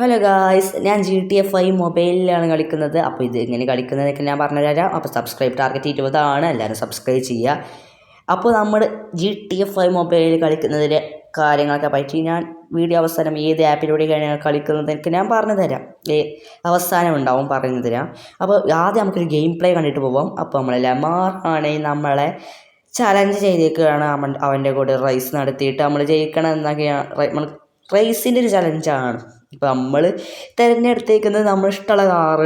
Hello guys ഞാൻ G T F I മൊബൈലിലാണ് കളിക്കുന്നത്. അപ്പോൾ ഇത് എങ്ങനെ കളിക്കുന്നതൊക്കെ ഞാൻ പറഞ്ഞുതരാം. അപ്പോൾ സബ്സ്ക്രൈബ് ടാർഗറ്റ് ഇരുപതാണ്. എല്ലാവരും സബ്സ്ക്രൈബ് ചെയ്യുക. അപ്പോൾ നമ്മൾ ജി ടി എഫ് ഐ മൊബൈലിൽ കളിക്കുന്നതിലെ കാര്യങ്ങളൊക്കെ പറ്റി ഞാൻ വീഡിയോ അവസാനം ഏത് ആപ്പിലൂടെയാണ് ഞാൻ കളിക്കുന്നതെനിക്ക് ഞാൻ പറഞ്ഞു തരാം അവസാനം ഉണ്ടാവും പറഞ്ഞു തരാം അപ്പോൾ ആദ്യം നമുക്കൊരു ഗെയിം പ്ലേ കണ്ടിട്ട് പോവാം. അപ്പോൾ നമ്മൾ ലെമാർ ആണെങ്കിൽ നമ്മളെ ചലഞ്ച് ചെയ്തേക്കുകയാണ്. അവൻ അവന്റെ കൂടെ റൈസ് നടത്തിയിട്ട് നമ്മൾ ജയിക്കണം എന്നൊക്കെയാണ്. നമ്മൾ റൈസിന്റെ ഒരു ചലഞ്ചാണ് ഇപ്പം നമ്മൾ തിരഞ്ഞെടുത്തേക്കുന്നത് നമ്മൾ ഇഷ്ടമുള്ള കാർ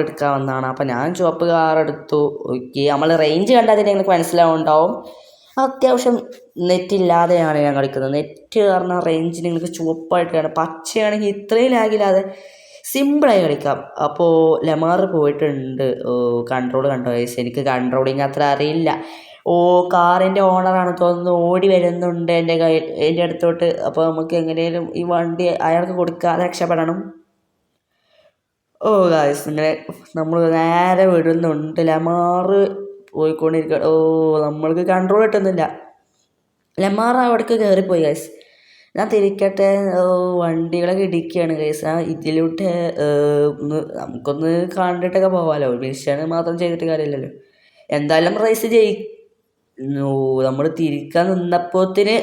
അപ്പം ഞാൻ ചുവപ്പ് കാർ എടുത്തു. ഓക്കെ നമ്മൾ റേഞ്ച് കണ്ടാൽ തന്നെ ഞങ്ങൾക്ക് മനസ്സിലാവുണ്ടാവും. അത്യാവശ്യം നെറ്റ് ഇല്ലാതെയാണ് ഞാൻ കളിക്കുന്നത് നെറ്റ് കാരണം റേഞ്ച് നിങ്ങൾക്ക് ചുവപ്പായിട്ട് കാണാം. പച്ചയാണെങ്കിൽ ഇത്രയും ലാഗില്ലാതെ സിമ്പിളായി കളിക്കാം. അപ്പോൾ ലെമാർ പോയിട്ടുണ്ട്. കൺട്രോൾ കണ്ടോ? എനിക്ക് കൺട്രോളിങ് അത്ര അറിയില്ല. ഓ കാറിന്റെ ഓണറാണ് തോന്നുന്നു ഓടി വരുന്നുണ്ട് എന്റെ കയ്യിൽ എന്റെ അടുത്തോട്ട്. അപ്പോൾ നമുക്ക് എങ്ങനെയും ഈ വണ്ടി അയാൾക്ക് കൊടുക്കാതെ രക്ഷപ്പെടണം. ഓ ഗായ്സ് ഇങ്ങനെ നമ്മൾ നേരെ വിടുന്നുണ്ട്. ലെമാറ് പോയിക്കൊണ്ടിരിക്കുക ഓ നമ്മൾക്ക് കൺട്രോൾ കിട്ടുന്നില്ല. ലെമാർ അവിടേക്ക് കയറിപ്പോയി ഗൈസ് ഞാൻ തിരിക്കട്ടെ വണ്ടികളൊക്കെ ഇടിക്കുകയാണ് ഗൈസ് ആ ഇതിലൂട്ട് നമുക്കൊന്ന് കണ്ടിട്ടൊക്കെ പോവാമല്ലോ വിഷയാണ് മാത്രം ചെയ്തിട്ട് കാര്യമില്ലല്ലോ. എന്തായാലും റേസ് ജയി നമ്മൾ തിരിക്കാൻ നിന്നപ്പോത്തിന്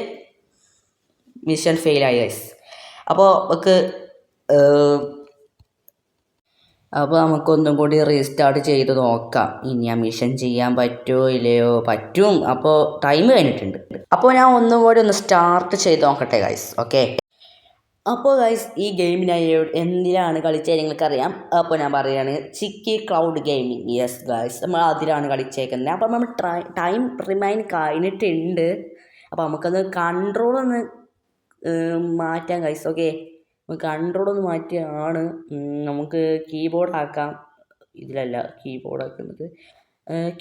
മിഷൻ ഫെയിലായി ഗൈസ് അപ്പോൾ നമുക്ക് അപ്പോൾ നമുക്കൊന്നും കൂടി റീസ്റ്റാർട്ട് ചെയ്ത് നോക്കാം. ഇനി ആ മിഷൻ ചെയ്യാൻ പറ്റുമോ ഇല്ലയോ? പറ്റും. അപ്പോൾ ടൈം കഴിഞ്ഞിട്ടുണ്ട്. അപ്പോൾ ഞാൻ ഒന്നും കൂടി ഒന്ന് സ്റ്റാർട്ട് ചെയ്ത് നോക്കട്ടെ ഗൈസ് ഓക്കെ അപ്പോൾ ഗൈസ് ഈ ഗെയിമിനായി എന്തിനാണ് കളിച്ചത് നിങ്ങൾക്കറിയാം. അപ്പോൾ ഞാൻ പറയുകയാണ് ചിക്കി ക്ലൗഡ് ഗെയിമിങ് യെസ് ഗൈസ് നമ്മൾ അതിലാണ് കളിച്ചേക്കുന്നത്. അപ്പോൾ നമ്മൾ ടൈം റിമൈൻ കഴിഞ്ഞിട്ടുണ്ട്. അപ്പോൾ നമുക്കൊന്ന് കൺട്രോൾ ഒന്ന് മാറ്റാം ഗൈസ് ഓക്കെ കൺട്രോൾ ഒന്ന് മാറ്റിയാണ്. നമുക്ക് കീബോർഡ് ആക്കാം. ഇതിലല്ല കീബോർഡ് ആക്കുന്നത്.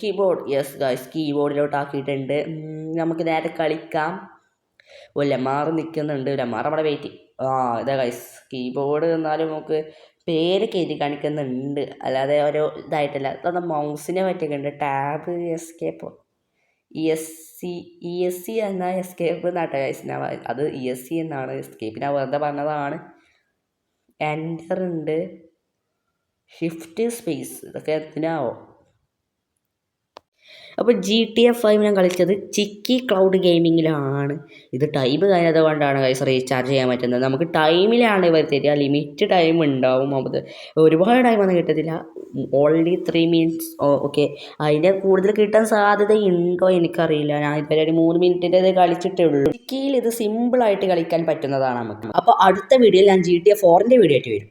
കീബോർഡ് യെസ് ഗൈസ് കീബോർഡിലോട്ട് ആക്കിയിട്ടുണ്ട്. നമുക്ക് നേരെ കളിക്കാം. ഓ ലെമാർ നിൽക്കുന്നുണ്ട് ലെമാർ അവിടെ വെയിറ്റ് ആ ഇതാ ഗൈസ് കീബോർഡ് എന്നാലും നമുക്ക് പേര് കയറ്റി കാണിക്കുന്നുണ്ട്. അല്ലാതെ ഓരോ ഇതായിട്ടല്ല. അത് മൗസിനെ പറ്റിയൊക്കെ tab escape E S C E S C എന്ന എസ്കേപ്പ് എന്നാട്ടെ ഗൈസിനാ അത് ഇ എസ് സി എന്നാണ് എസ്കേപ്പ് വെറുതെ പറഞ്ഞതാണ്. എന്റർ ഉണ്ട്. ഷിഫ്റ്റ് സ്പേസ് ഇതൊക്കെ എന്തിനാവോ? അപ്പോൾ ജി ടി എഫ് ഫൈവ് ഞാൻ കളിച്ചത് ചിക്കി ക്ലൗഡ് ഗെയിമിങ്ങിലാണ് ഇത് ടൈം കഴിഞ്ഞത് കൊണ്ടാണ് കൈസ് റീചാർജ് ചെയ്യാൻ പറ്റുന്നത്. നമുക്ക് ടൈമിലാണ് ഇവർ തരിക. ലിമിറ്റ് ടൈം ഉണ്ടാവും. അത് ഒരുപാട് ടൈമൊന്നും കിട്ടത്തില്ല. ഓൺലി ത്രീ മിനിറ്റ്സ് ഓക്കെ അതിന്റെ കൂടുതൽ കിട്ടാൻ സാധ്യതയുണ്ടോ എനിക്കറിയില്ല. ഞാൻ ഇതുവരെ ഒരു മൂന്ന് മിനിറ്റിന്റെ കളിച്ചിട്ടേ ഉള്ളൂ. ചിക്കിയിൽ ഇത് സിമ്പിളായിട്ട് കളിക്കാൻ പറ്റുന്നതാണ് നമുക്ക്. അപ്പോൾ അടുത്ത വീഡിയോയിൽ ഞാൻ ജി ടി എഫ് ഫോറിന്റെ വീഡിയോ ആയിട്ട് വരും.